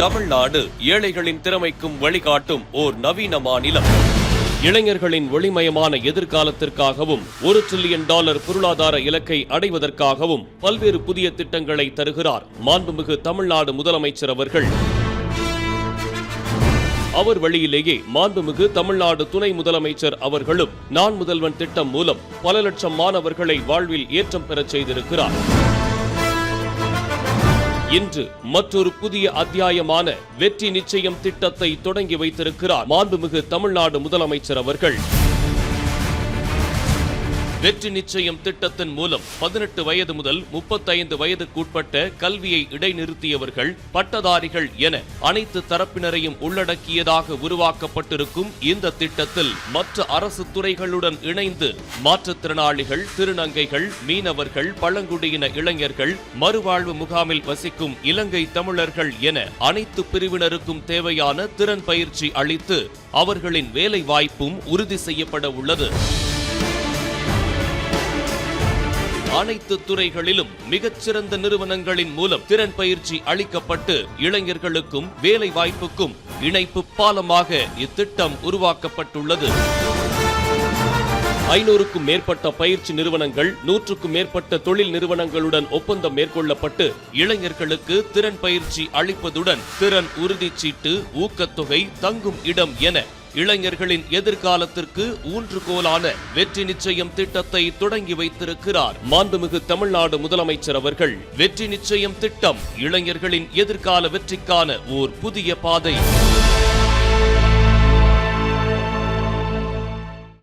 தமிழ்நாடு ஏழைகளின் திறமைக்கும் வழிகாட்டும் ஓர் நவீன மாநிலம். இளைஞர்களின் ஒளிமயமான எதிர்காலத்திற்காகவும் ஒரு டிரில்லியன் டாலர் பொருளாதார இலக்கை அடைவதற்காகவும் பல்வேறு புதிய திட்டங்களை தருகிறார் மாண்புமிகு தமிழ்நாடு முதலமைச்சர் அவர்கள். அவர் வழியிலேயே மாண்புமிகு தமிழ்நாடு துணை முதலமைச்சர் அவர்களும் நான் முதல்வன் திட்டம் மூலம் பல லட்சம் மாணவர்களை வாழ்வில் ஏற்றம் பெறச் செய்திருக்கிறார். இன்று மற்றொரு புதிய அத்தியாயமான வெற்றி நிச்சயம் திட்டத்தை தொடங்கி வைத்திருக்கிறார் மாண்புமிகு தமிழ்நாடு முதலமைச்சர் அவர்கள். வெற்றி நிச்சயம் திட்டத்தின் மூலம் பதினெட்டு வயது முதல் முப்பத்தைந்து வயதுக்குட்பட்ட கல்வியை இடைநிறுத்தியவர்கள் பட்டதாரிகள் என அனைத்து தரப்பினரையும் உள்ளடக்கியதாக உருவாக்கப்பட்டிருக்கும் இந்த திட்டத்தில் மற்ற அரசு துறைகளுடன் இணைந்து மாற்றுத்திறனாளிகள் திருநங்கைகள் மீனவர்கள் பழங்குடியின இளைஞர்கள் மறுவாழ்வு முகாமில் வசிக்கும் இலங்கை தமிழர்கள் என அனைத்து பிரிவினருக்கும் தேவையான திறன் பயிற்சி அளித்து அவர்களின் வேலை வாய்ப்பும் உறுதி செய்யப்பட உள்ளது. அனைத்து துறைகளிலும் மிகச்சிறந்த நிறுவனங்களின் மூலம் திறன் பயிற்சி அளிக்கப்பட்டு இளைஞர்களுக்கும் வேலை வாய்ப்புக்கும் இணைப்பு பாலமாக இத்திட்டம் உருவாக்கப்பட்டுள்ளது. ஐநூறுக்கும் மேற்பட்ட பயிற்சி நிறுவனங்கள் நூற்றுக்கும் மேற்பட்ட தொழில் நிறுவனங்களுடன் ஒப்பந்தம் மேற்கொள்ளப்பட்டு இளைஞர்களுக்கு திறன் பயிற்சி அளிப்பதுடன் திறன் உறுதி சீட்டு ஊக்கத்தொகை தங்கும் இடம் என இளைஞர்களின் எதிர்காலத்திற்கு ஊன்றுகோலான வெற்றி நிச்சயம் திட்டத்தை தொடங்கி வைத்திருக்கிறார். மாண்புமிகு தமிழ்நாடு முதலமைச்சர் அவர்கள் வெற்றி நிச்சயம் திட்டம் இளைஞர்களின் எதிர்கால வெற்றிக்கான ஓர் புதிய பாதை.